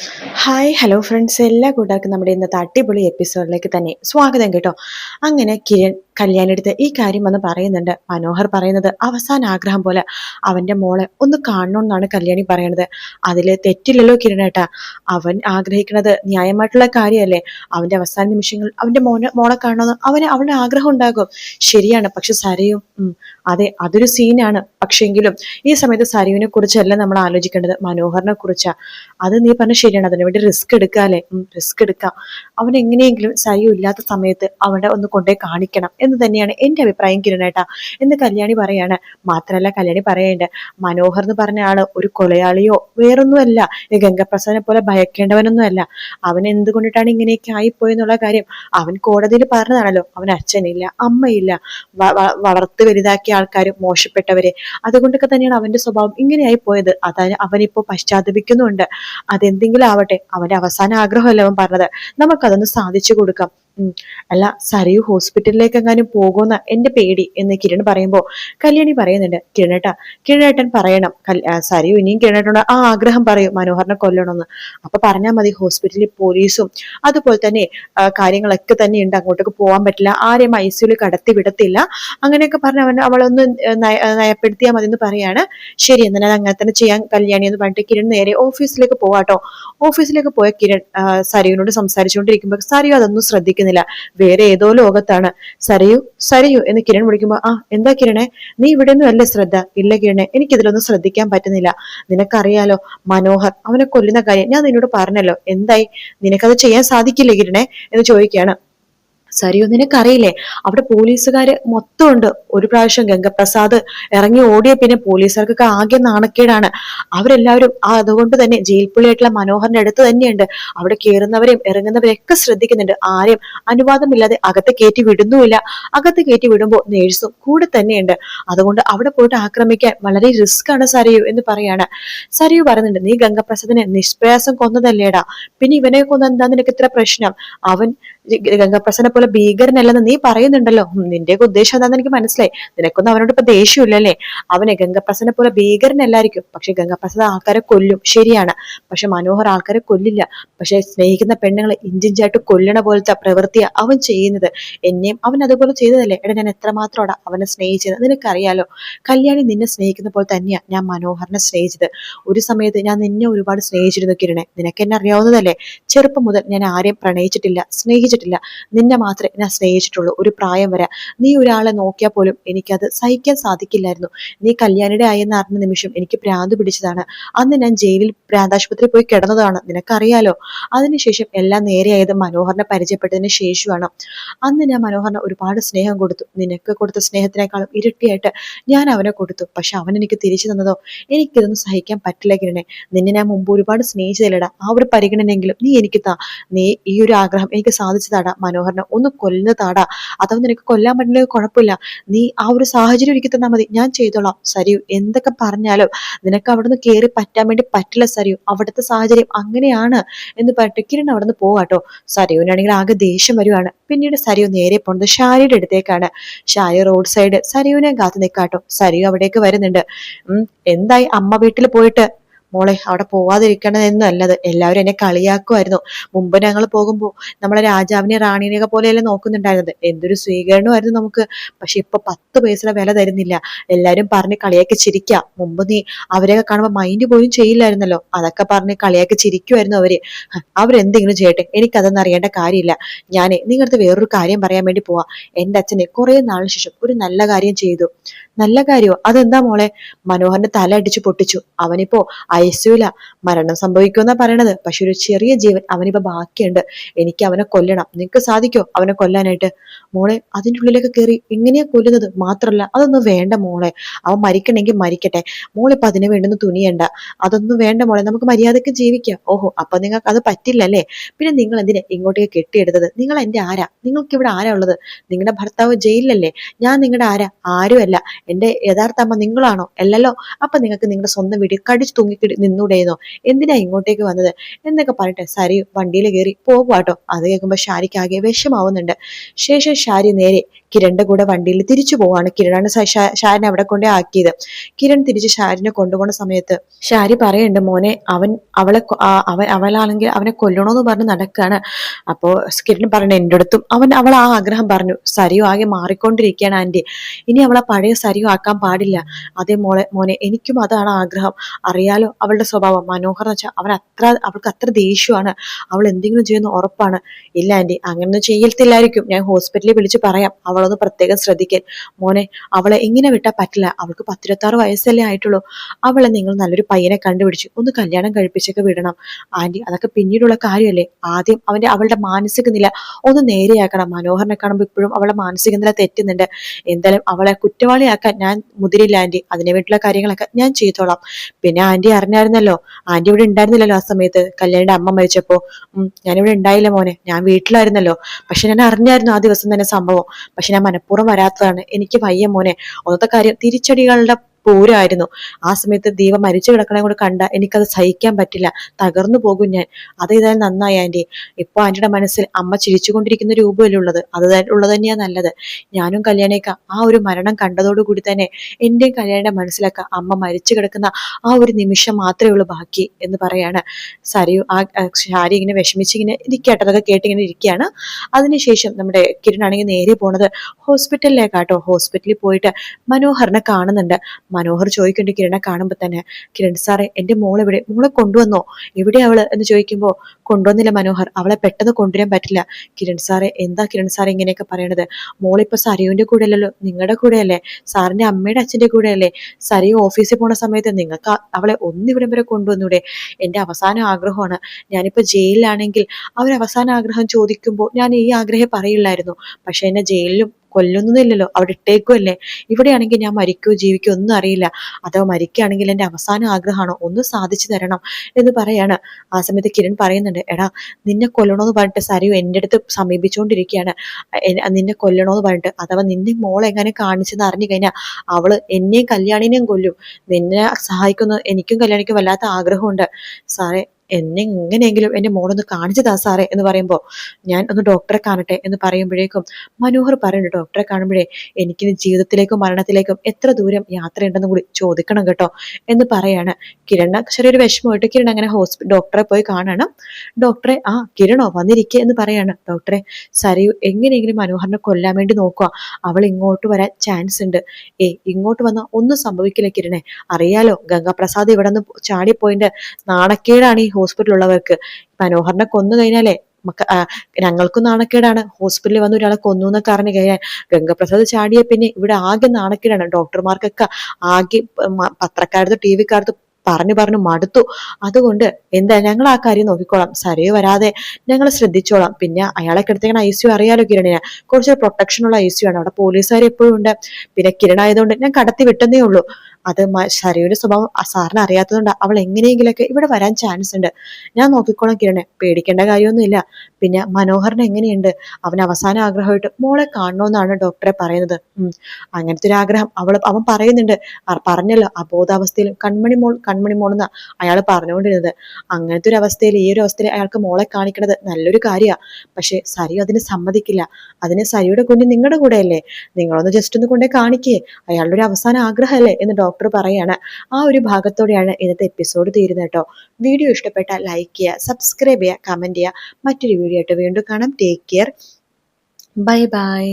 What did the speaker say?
Hi hello friends എല്ലാ കൂട്ടാർക്കും നമ്മുടെ ഇന്നത്തെ അടിപൊളി എപ്പിസോഡിലേക്ക് തന്നെ സ്വാഗതം കേട്ടോ. അങ്ങനെ കിരൺ കല്യാണെടുത്ത് ഈ കാര്യം വന്ന് പറയുന്നുണ്ട്. മനോഹർ പറയുന്നത് അവസാന ആഗ്രഹം പോലെ അവന്റെ മോളെ ഒന്ന് കാണണമെന്നാണ് കല്യാണി പറയണത്. അതിൽ തെറ്റില്ലല്ലോ കിരണേട്ടാ. അവൻ ആഗ്രഹിക്കുന്നത് ന്യായമായിട്ടുള്ള കാര്യമല്ലേ അവന്റെ അവസാന നിമിഷങ്ങൾ അവന്റെ മോനെ മോളെ കാണണമെന്ന് അവന് അവന്റെ ആഗ്രഹം ഉണ്ടാകും. ശരിയാണ്. പക്ഷെ സരയും അതെ അതൊരു സീനാണ് പക്ഷെങ്കിലും ഈ സമയത്ത് സരുവിനെ കുറിച്ചല്ല നമ്മൾ ആലോചിക്കേണ്ടത്. മനോഹറിനെ കുറിച്ചാ. അത് നീ പറഞ്ഞ ശരിയാണ്. അതിനുവേണ്ടി റിസ്ക് എടുക്കാല്ലേ റിസ്ക് എടുക്കാം. അവൻ എങ്ങനെയെങ്കിലും സരി ഇല്ലാത്ത സമയത്ത് അവനെ ഒന്ന് കൊണ്ടേ കാണിക്കണം എന്ന് തന്നെയാണ് എന്റെ അഭിപ്രായം കിരണേട്ടാ എന്ന് കല്യാണി പറയാണ്. മാത്രമല്ല കല്യാണി പറയേണ്ട. മനോഹർ എന്ന് പറഞ്ഞ ആൾ ഒരു കൊലയാളിയോ വേറൊന്നുമല്ല. ഈ ഗംഗപ്രസാദിനെ പോലെ ഭയക്കേണ്ടവനൊന്നുമല്ല. അവൻ എന്തുകൊണ്ടിട്ടാണ് ഇങ്ങനെയൊക്കെ ആയിപ്പോയെന്നുള്ള കാര്യം? അവൻ കോടതിയിൽ പറഞ്ഞതാണല്ലോ. അവൻ അച്ഛനില്ല അമ്മയില്ല. വളർത്ത് വലുതാക്കിയ ആൾക്കാർ മോശപ്പെട്ടവര്. അതുകൊണ്ടൊക്കെ തന്നെയാണ് അവന്റെ സ്വഭാവം ഇങ്ങനെയായി പോയത്. അതായത് അവനിപ്പോ പശ്ചാത്തപിക്കുന്നുണ്ട്. അതെന്തെങ്കിലും ആവട്ടെ അവന്റെ അവസാന ആഗ്രഹമല്ല അവൻ പറഞ്ഞത്. നമുക്കതൊന്ന് സാധിച്ചു കൊടുക്കാം. അല്ല സരയു ഹോസ്പിറ്റലിലേക്ക് എങ്ങാനും പോകുന്ന എന്റെ പേടി എന്ന് കിരൺ പറയുമ്പോ കല്യാണി പറയുന്നുണ്ട് കിരണേട്ട കിരണേട്ടൻ പറയണം സരയു ഇനിയും കിരണേട്ടനോട് ആ ആഗ്രഹം പറയും മനോഹറിനെ കൊല്ലണമെന്ന്. അപ്പൊ പറഞ്ഞാൽ മതി ഹോസ്പിറ്റലിൽ പോലീസും അതുപോലെ തന്നെ കാര്യങ്ങളൊക്കെ തന്നെ ഉണ്ട് അങ്ങോട്ടേക്ക് പോകാൻ പറ്റില്ല ആരെയും ഐ സിയുൽ കടത്തി വിടത്തില്ല. അങ്ങനെയൊക്കെ പറഞ്ഞ അവൻ അവളൊന്ന് നയ- നയപ്പെടുത്തിയാൽ മതി എന്ന് പറയാണ്. ശരി എന്നാൽ അത് അങ്ങനെ തന്നെ ചെയ്യാൻ കല്യാണി എന്ന് പറഞ്ഞിട്ട് കിരൺ നേരെ ഓഫീസിലേക്ക് പോവാട്ടോ. ഓഫീസിലേക്ക് പോയ കിരൺ സരയുനോട് സംസാരിച്ചുകൊണ്ടിരിക്കുമ്പോ സംസാരിച്ചുകൊണ്ടിരിക്കുമ്പോൾ സരയു അതൊന്നും ശ്രദ്ധിക്കുന്നില്ല വേറെ ഏതോ ലോകത്താണ്. സരയു സരയു എന്ന് കിരൺ വിളിക്കുമ്പോൾ ആ എന്താ കിരണേ? നീ ഇവിടെ ഒന്നും അല്ലേ ശ്രദ്ധ. ഇല്ല കിരണേ എനിക്കിതിലൊന്നും ശ്രദ്ധിക്കാൻ പറ്റുന്നില്ല. നിനക്കറിയാലോ മനോഹർ അവനെ കൊല്ലുന്ന കാര്യം ഞാൻ നിന്നോട് പറഞ്ഞല്ലോ. എന്തായി? നിനക്കത് ചെയ്യാൻ സാധിക്കില്ലേ കിരണേ? എന്ന് ചോദിക്കുകയാണ്. സരിയോ നിനക്കറിയില്ലേ? അവിടെ പോലീസുകാർ മൊത്തം ഉണ്ട് ഒരു പ്രാവശ്യം ഗംഗപ്രസാദ് ഇറങ്ങി ഓടിയ പിന്നെ പോലീസുകാർക്കൊക്കെ ആകെ നാണക്കേടാണ്. അവരെല്ലാവരും ആ അതുകൊണ്ട് തന്നെ ജയിൽ പുള്ളിയായിട്ടുള്ള മനോഹറിന്റെ അടുത്ത് തന്നെയുണ്ട്. അവിടെ കയറുന്നവരെയും ഇറങ്ങുന്നവരെയും ഒക്കെ ശ്രദ്ധിക്കുന്നുണ്ട്. ആരെയും അനുവാദമില്ലാതെ അകത്ത് കയറ്റി വിടുന്നുമില്ല. അകത്ത് കയറ്റി വിടുമ്പോൾ നേഴ്സും കൂടെ തന്നെയുണ്ട്. അതുകൊണ്ട് അവിടെ പോയിട്ട് ആക്രമിക്കാൻ വളരെ റിസ്ക് ആണ് സരയു എന്ന് പറയാണ്. സരയു പറയുന്നുണ്ട് നീ ഗംഗപ്രസാദിനെ നിഷ്പ്രയാസം കൊന്നതല്ലേടാ? പിന്നെ ഇവനെ കൊന്ന എന്താ നിനക്ക് ഇത്ര പ്രശ്നം? അവൻ ഗംഗപ്രസാദിനെ പോലെ ഭീകരനല്ലെന്ന് നീ പറയുന്നുണ്ടല്ലോ. നിന്റെ നിന്റെയൊക്കെ ഉദ്ദേശം എന്താന്ന് എനിക്ക് മനസ്സിലായി. നിനക്കൊന്നും അവനോട് ഇപ്പൊ ദേഷ്യമില്ലല്ലേ? അവനെ ഗംഗപ്രസാദിനെ പോലെ ഭീകരനല്ലായിരിക്കും. പക്ഷെ ഗംഗപ്രസാദ് ആൾക്കാരെ കൊല്ലും. ശരിയാണ്. പക്ഷെ മനോഹർ ആൾക്കാരെ കൊല്ലില്ല. പക്ഷെ സ്നേഹിക്കുന്ന പെണ്ണുങ്ങളെ ഇഞ്ചിഞ്ചായിട്ട് കൊല്ലണ പോലത്തെ പ്രവൃത്തിയ അവൻ ചെയ്യുന്നത്. എന്നെയും അവൻ അതുപോലെ ചെയ്തതല്ലേ? എടാ ഞാൻ എത്രമാത്രം അവനെ സ്നേഹിച്ചത്? നിനക്കറിയാലോ? കല്യാണി നിന്നെ സ്നേഹിക്കുന്ന പോലെ തന്നെയാ ഞാൻ മനോഹറിനെ സ്നേഹിച്ചത്. ഒരു സമയത്ത് ഞാൻ നിന്നെ ഒരുപാട് സ്നേഹിച്ചിരുന്നു കിരണേ. നിനക്ക് എന്നെ അറിയാവുന്നതല്ലേ? ചെറുപ്പം മുതൽ ഞാൻ ആരെയും പ്രണയിച്ചിട്ടില്ല. സ്നേഹിച്ചിട്ടില്ല. നിന്നെ മാത്രമേ ഞാൻ സ്നേഹിച്ചിട്ടുള്ളൂ. ഒരു പ്രായം വരെ. നീ ഒരാളെ നോക്കിയാൽ പോലും എനിക്കത് സഹിക്കാൻ സാധിക്കില്ലായിരുന്നു. നീ കല്യാണിയുടെ ആയെന്ന് അറിഞ്ഞ നിമിഷം എനിക്ക് പ്രാന്ത് പിടിച്ചതാണ്. അന്ന് ഞാൻ ജയിലിൽ പ്രാന്താശുപത്രി പോയി കിടന്നതാണ്. നിനക്കറിയാലോ? അതിനുശേഷം എല്ലാം നേരെയായത് മനോഹറിനെ പരിചയപ്പെട്ടതിന് ശേഷമാണ്. അന്ന് ഞാൻ മനോഹറിന് ഒരുപാട് സ്നേഹം കൊടുത്തു. നിനക്ക് കൊടുത്ത സ്നേഹത്തിനേക്കാളും ഇരട്ടിയായിട്ട് ഞാൻ അവനെ കൊടുത്തു. പക്ഷെ അവൻ എനിക്ക് തിരിച്ചു തന്നതോ? എനിക്കിതൊന്നും സഹിക്കാൻ പറ്റില്ല കിരണേ. നിന്നെ ഞാൻ മുമ്പ് ഒരുപാട് സ്നേഹിച്ചതല്ലടാ? ആ ഒരു പരിഗണനയെങ്കിലും നീ എനിക്ക് താ. നീ ഈ ഒരു ആഗ്രഹം എനിക്ക് സാധിച്ചു താടാ മനോഹരനെ ഒന്ന് കൊല്ലുന്ന താടാ. അഥവാ നിനക്ക് കൊല്ലാൻ പറ്റില്ല കുഴപ്പമില്ല നീ ആ ഒരു സാഹചര്യം ഒരുക്കി തന്നാൽ മതി. ഞാൻ ചെയ്തോളാം സരിയു. എന്തൊക്കെ പറഞ്ഞാലും നിനക്ക് അവിടുന്ന് കയറി പറ്റാൻ വേണ്ടി പറ്റില്ല സരിയു. അവിടുത്തെ സാഹചര്യം അങ്ങനെയാണ്. എന്ന് പറഞ്ഞിട്ട് കിരൺ അവിടുന്ന് പോവാട്ടോ സരിയുവിനാണെങ്കിൽ ആകെ ദേഷ്യം വരുവാണ്. പിന്നീട് സരിയു നേരെ പോണത് ഷാരിയുടെ അടുത്തേക്കാണ്. ഷാരി റോഡ് സൈഡ് സരിയുവിനെ കാത്തു നിൽക്കാട്ടോ സരിയു അവിടേക്ക് വരുന്നുണ്ട്. എന്തായി അമ്മ വീട്ടിൽ പോയിട്ട്? മോളെ അവിടെ പോവാതിരിക്കണമെന്നും അല്ലത് എല്ലാവരും എന്നെ കളിയാക്കുമായിരുന്നു മുമ്പ് ഞങ്ങൾ പോകുമ്പോൾ നമ്മളെ രാജാവിനെ റാണീനെയൊക്കെ പോലെയല്ലേ നോക്കുന്നുണ്ടായിരുന്നത്. എന്തൊരു സ്വീകരണമായിരുന്നു നമുക്ക്. പക്ഷെ ഇപ്പൊ പത്ത് പൈസയുടെ വില തരുന്നില്ല. എല്ലാരും പറഞ്ഞ് കളിയാക്കി ചിരിക്കാം. മുമ്പ് നീ അവരെയൊക്കെ കാണുമ്പോൾ മൈൻഡ് പോലും ചെയ്യില്ലായിരുന്നല്ലോ. അതൊക്കെ പറഞ്ഞ് കളിയാക്കി ചിരിക്കുമായിരുന്നു അവർ. അവരെന്തെങ്കിലും ചെയ്യട്ടെ. എനിക്കതൊന്നും അറിയേണ്ട കാര്യമില്ല. ഞാൻ നിങ്ങളുടെ വേറൊരു കാര്യം പറയാൻ വേണ്ടി പോവാ. എന്റെ അച്ഛനെ കുറെ നാളിന് ശേഷം ഒരു നല്ല കാര്യം ചെയ്തു. നല്ല കാര്യമോ അതെന്താ മോളെ? മനോഹറിന്റെ തല അടിച്ചു പൊട്ടിച്ചു. അവനിപ്പോ ഐസിയുല മരണം സംഭവിക്കുമെന്നാ പറയണത്. പക്ഷെ ഒരു ചെറിയ ജീവൻ അവനിപ്പോ ബാക്കിയുണ്ട്. എനിക്ക് അവനെ കൊല്ലണം. നിനക്ക് സാധിക്കോ അവനെ കൊല്ലാനായിട്ട്? മോളെ അതിന്റെ ഉള്ളിലേക്ക് കയറി ഇങ്ങനെയാ കൊല്ലുന്നത്? മാത്രല്ല അതൊന്നും വേണ്ട മോളെ. അവൻ മരിക്കണമെങ്കിൽ മരിക്കട്ടെ. മോളിപ്പോ അതിനെ വേണ്ടുന്ന തുനിയണ്ട. അതൊന്നും വേണ്ട മോളെ. നമുക്ക് മര്യാദയ്ക്ക് ജീവിക്കാം. ഓഹോ അപ്പൊ നിങ്ങൾക്ക് അത് പറ്റില്ലല്ലേ പിന്നെ നിങ്ങൾ എന്തിനാ ഇങ്ങോട്ടേക്ക് കെട്ടിയെടുത്തത്? നിങ്ങൾ എന്റെ ആരാ? നിങ്ങൾക്ക് ഇവിടെ ആരാ ഉള്ളത്? നിങ്ങളുടെ ഭർത്താവ് ജയിലിലല്ലേ? ഞാൻ നിങ്ങളുടെ ആരാ? ആരുമല്ല. എന്റെ യഥാർത്ഥ അമ്മ നിങ്ങളാണോ? അല്ലല്ലോ. അപ്പൊ നിങ്ങൾക്ക് നിങ്ങളുടെ സ്വന്തം വീട്ടിൽ കടിച്ചു തൂങ്ങി നിന്നൂടേന്നോ? എന്തിനാ ഇങ്ങോട്ടേക്ക് വന്നത്? എന്നൊക്കെ പറഞ്ഞിട്ട് സരി വണ്ടിയിൽ കയറി പോകുവാട്ടോ. അത് കേൾക്കുമ്പോൾ ഷാരിക്ക് ആകെ വിഷമാവുന്നുണ്ട്. ശേഷം ഷാരി നേരെ കിരണിന്റെ കൂടെ വണ്ടിയിൽ തിരിച്ചു പോവാണ്. കിരണാണ് ഷാരിനെ അവിടെ കൊണ്ടേ ആക്കിയത്. കിരൺ തിരിച്ച് ഷാരിനെ കൊണ്ടുപോകുന്ന സമയത്ത് ഷാരി പറയുന്നുണ്ട് മോനെ അവൻ അവളെ അവൻ അവളാണെങ്കിൽ അവനെ കൊല്ലണോന്ന് പറഞ്ഞ് നടക്കുകയാണ് അപ്പോ കിരൺ പറഞ്ഞു എന്റെ അടുത്തും അവൻ അവൾ ആ ആഗ്രഹം പറഞ്ഞു. സരിയോ ആകെ മാറിക്കൊണ്ടിരിക്കുകയാണ് ആന്റി ഇനി അവളെ പഴയ സരിയോ ആക്കാൻ പാടില്ല. അതേ മോളെ മോനെ എനിക്കും അതാണ് ആഗ്രഹം. അറിയാലോ അവളുടെ സ്വഭാവം. മനോഹർ എന്ന് വെച്ചാൽ അവൻ അത്ര അവൾക്ക് അത്ര ദേഷ്യമാണ്. അവൾ എന്തെങ്കിലും ചെയ്യുന്ന ഉറപ്പാണ്. ഇല്ല ആന്റി അങ്ങനെ ചെയ്യത്തില്ലായിരിക്കും. ഞാൻ ഹോസ്പിറ്റലിൽ വിളിച്ച് പറയാം. അവളൊന്ന് പ്രത്യേകം ശ്രദ്ധിക്കാൻ മോനെ അവളെ ഇങ്ങനെ വിട്ടാൽ പറ്റില്ല. അവൾക്ക് പത്തിരുപത്താറ് വയസ്സല്ലേ ആയിട്ടുള്ളൂ. അവളെ നിങ്ങൾ നല്ലൊരു പയ്യനെ കണ്ടുപിടിച്ചു ഒന്ന് കല്യാണം കഴിപ്പിച്ചൊക്കെ വിടണം. ആന്റി അതൊക്കെ പിന്നീടുള്ള കാര്യമല്ലേ ആദ്യം അവന്റെ അവളുടെ മാനസിക നില ഒന്ന് നേരെയാക്കണം. മനോഹരനെ കാണുമ്പോൾ ഇപ്പോഴും അവളുടെ മാനസിക നില തെറ്റുന്നുണ്ട്. എന്തായാലും അവളെ കുറ്റവാളിയാക്കാൻ ഞാൻ മുതിരില്ല ആന്റി. വേണ്ടിയുള്ള കാര്യങ്ങളൊക്കെ ഞാൻ ചെയ്തോളാം. പിന്നെ ആന്റി അറിഞ്ഞായിരുന്നല്ലോ. ആന്റി ഇവിടെ ഉണ്ടായിരുന്നില്ലല്ലോ ആ സമയത്ത്. കല്യാണിന്റെ അമ്മ മരിച്ചപ്പോ. ഞാനിവിടെ ഉണ്ടായില്ല മോനെ. ഞാൻ വീട്ടിലായിരുന്നല്ലോ. പക്ഷെ ഞാൻ അറിഞ്ഞായിരുന്നു ആ ദിവസം തന്നെ സംഭവം. പക്ഷെ ഞാൻ മനഃപൂർവം വരാത്തതാണ് എനിക്ക് വയ്യ മോനെ. ഒന്നത്തെ കാര്യം തിരിച്ചടികളുടെ പൂരമായിരുന്നു ആ സമയത്ത് ദീപ മരിച്ചു കിടക്കണേ കൂടെ കണ്ട എനിക്കത് സഹിക്കാൻ പറ്റില്ല. തകർന്നു പോകും ഞാൻ. അത് ഇതായാലും നന്നായി ആന്റി ഇപ്പൊ ആന്റിയുടെ മനസ്സിൽ അമ്മ ചിരിച്ചുകൊണ്ടിരിക്കുന്ന രൂപമല്ലേ ഉള്ളത് അത് ഉള്ളത് തന്നെയാണ് നല്ലത്. ഞാനും കല്യാണേക്ക ആ ഒരു മരണം കണ്ടതോടുകൂടി തന്നെ എന്റെയും കല്യാണിയുടെ മനസ്സിലൊക്കെ അമ്മ മരിച്ചു കിടക്കുന്ന ആ ഒരു നിമിഷം മാത്രമേ ഉള്ളൂ ബാക്കി എന്ന് പറയാണ്. സരി ആ ശാരി ഇങ്ങനെ വിഷമിച്ചിങ്ങനെ ഇരിക്കട്ടെ അതൊക്കെ കേട്ടിങ്ങനെ ഇരിക്കുകയാണ് അതിനുശേഷം നമ്മുടെ കിരണാണെങ്കിൽ നേരെ പോണത് ഹോസ്പിറ്റലിലേക്കാട്ടോ. ഹോസ്പിറ്റലിൽ പോയിട്ട് മനോഹറിനെ കാണുന്നുണ്ട്. മനോഹർ ചോദിക്കുന്നുണ്ട് കിരണെ കാണുമ്പോൾ തന്നെ കിരൺ സാറേ എന്റെ എവിടെ? മോളെ കൊണ്ടുവന്നോ? എവിടെ അവൾ? എന്ന് ചോദിക്കുമ്പോൾ കൊണ്ടുവന്നില്ല മനോഹർ. അവളെ പെട്ടെന്ന് കൊണ്ടുവരാൻ പറ്റില്ല. കിരൺ സാറെ എന്താ കിരൺ സാറെ ഇങ്ങനെയൊക്കെ പറയണത്? മോളിപ്പോ സരയുവിന്റെ കൂടെ അല്ലല്ലോ നിങ്ങളുടെ കൂടെ അല്ലേ? സാറിന്റെ അമ്മയുടെ അച്ഛന്റെ കൂടെ അല്ലേ? സരയു ഓഫീസിൽ പോണ സമയത്ത് നിങ്ങൾക്ക് അവളെ ഒന്നിവിടെ വരെ കൊണ്ടുവന്നൂടെ? എന്റെ അവസാന ആഗ്രഹമാണ്. ഞാനിപ്പോ ജയിലിലാണെങ്കിൽ അവരവസാന ആഗ്രഹം ചോദിക്കുമ്പോൾ ഞാൻ ഈ ആഗ്രഹം പറയില്ലായിരുന്നു. പക്ഷെ എന്നെ ജയിലിലും കൊല്ലുന്നില്ലല്ലോ അവിടെ ഇട്ടേക്കുമല്ലേ ഇവിടെയാണെങ്കിൽ ഞാൻ മരിക്കോ ജീവിക്കോ ഒന്നും അറിയില്ല. അതോ മരിക്കുകയാണെങ്കിൽ എന്റെ അവസാന ആഗ്രഹമാണോ? ഒന്ന് സാധിച്ചു തരണം എന്ന് പറയാണ്. ആ സമയത്ത് കിരൺ പറയുന്നുണ്ട് എടാ നിന്നെ കൊല്ലണോന്ന് പറഞ്ഞിട്ട് സരയു എന്റെ അടുത്ത് സമീപിച്ചുകൊണ്ടിരിക്കുകയാണ്. നിന്നെ കൊല്ലണോന്ന് പറഞ്ഞിട്ട്. അഥവാ നിന്നെ മോളെ എങ്ങനെ കാണിച്ചെന്ന് അറിഞ്ഞു കഴിഞ്ഞാൽ അവൾ എന്നെയും കല്യാണിനെയും കൊല്ലും. നിന്നെ സഹായിക്കുന്ന എനിക്കും കല്യാണിക്കും വല്ലാത്ത ആഗ്രഹമുണ്ട്. സാറേ എന്നെ എങ്ങനെയെങ്കിലും എന്റെ മോളൊന്ന് കാണിച്ചു താ സാറേ എന്ന് പറയുമ്പോൾ ഞാൻ ഒന്ന് ഡോക്ടറെ കാണട്ടെ എന്ന് പറയുമ്പോഴേക്കും മനോഹർ പറയുന്നുണ്ട് ഡോക്ടറെ കാണുമ്പോഴേ എനിക്കിനി ജീവിതത്തിലേക്കും മരണത്തിലേക്കും എത്ര ദൂരം യാത്രയുണ്ടെന്ന് കൂടി ചോദിക്കണം കേട്ടോ എന്ന് പറയാണ്. കിരൺ ചെറിയൊരു വിഷമമായിട്ട് കിരൺ അങ്ങനെ ഹോസ്പിറ്റൽ ഡോക്ടറെ പോയി കാണണം. ഡോക്ടറെ ആ കിരണോ വന്നിരിക്കുക എന്ന് പറയാണ്. ഡോക്ടറെ സരയു എങ്ങനെയെങ്കിലും മനോഹറിനെ കൊല്ലാൻ വേണ്ടി നോക്കുക അവൾ ഇങ്ങോട്ട് വരാൻ ചാൻസ് ഉണ്ട്. ഏ ഇങ്ങോട്ട് വന്നാൽ ഒന്നും സംഭവിക്കില്ല കിരണേ. അറിയാലോ ഗംഗാപ്രസാദ് ഇവിടെ നിന്ന് ചാടിപ്പോയിന്റെ നാണക്കേടാണ് ഈ ഹോസ്പിറ്റലുള്ളവർക്ക് മനോഹറിനെ കൊന്നു കഴിഞ്ഞാലേ ഞങ്ങൾക്കും നാണക്കേടാണ്. ഹോസ്പിറ്റലിൽ വന്ന് ഒരാളെ കൊന്നു എന്നൊക്കെ അറിഞ്ഞു കഴിഞ്ഞാൽ ഗംഗപ്രസാദ് ചാടിയ പിന്നെ ഇവിടെ ആകെ നാണക്കേടാണ്. ഡോക്ടർമാർക്കൊക്കെ ആകെ പത്രക്കാരത്ത് ടി വിക്കാരത്ത് പറഞ്ഞു പറഞ്ഞു മടുത്തു. അതുകൊണ്ട് എന്താ ഞങ്ങൾ ആ കാര്യം നോക്കിക്കോളാം. സരയോ വരാതെ ഞങ്ങൾ ശ്രദ്ധിച്ചോളാം. പിന്നെ അയാളെ കിടത്തേക്കണ ഐ സി അറിയാലോ കിരണിന്. കുറച്ച് പ്രൊട്ടക്ഷൻ ഉള്ള ഐ സി ആണ്. അവിടെ പോലീസുകാർ എപ്പോഴും ഉണ്ട്. പിന്നെ കിരണായതുകൊണ്ട് ഞാൻ കടത്തി വിട്ടെന്നേ ഉള്ളൂ. അത് ശരയുടെ സ്വഭാവം സാറിന് അറിയാത്തതുകൊണ്ട് അവൾ എങ്ങനെയെങ്കിലൊക്കെ ഇവിടെ വരാൻ ചാൻസ് ഉണ്ട്. ഞാൻ നോക്കിക്കോളാം കിരണെ. പേടിക്കേണ്ട കാര്യമൊന്നുമില്ല. പിന്നെ മനോഹരൻ എങ്ങനെയുണ്ട്? അവൻ അവസാന ആഗ്രഹമായിട്ട് മോളെ കാണണമെന്നാണ് ഡോക്ടറെ പറയുന്നത്. അങ്ങനത്തെ ഒരു ആഗ്രഹം അവൾ അവൻ പറയുന്നുണ്ട്. പറഞ്ഞല്ലോ അബോധാവസ്ഥയിൽ കൺമണി മോൾ കൺമണി മോൾ എന്ന് അയാൾ പറഞ്ഞുകൊണ്ടിരുന്നത്. അങ്ങനത്തെ ഒരു അവസ്ഥയിൽ ഈ ഒരു അവസ്ഥയിൽ അയാൾക്ക് മോളെ കാണിക്കണത് നല്ലൊരു കാര്യമാണ് പക്ഷെ സരി അതിന് സമ്മതിക്കില്ല. അതിന് സരിയുടെ കുഞ്ഞ് നിങ്ങളുടെ കൂടെയല്ലേ? നിങ്ങളൊന്ന് ജസ്റ്റ് ഒന്ന് കൊണ്ടേ കാണിക്കേ. അയാളുടെ ഒരു അവസാന ആഗ്രഹമല്ലേ എന്ന് ഡോക്ടർ പറയാണ്. ആ ഒരു ഭാഗത്തോടെയാണ് ഇന്നത്തെ എപ്പിസോഡ് തീരുന്നത് കേട്ടോ. വീഡിയോ ഇഷ്ടപ്പെട്ടാൽ ലൈക്ക് ചെയ്യുക സബ്സ്ക്രൈബ് ചെയ്യുക കമന്റ് ചെയ്യുക. മറ്റൊരു വീഡിയോ ആയിട്ട് വീണ്ടും കാണാം. Take care bye bye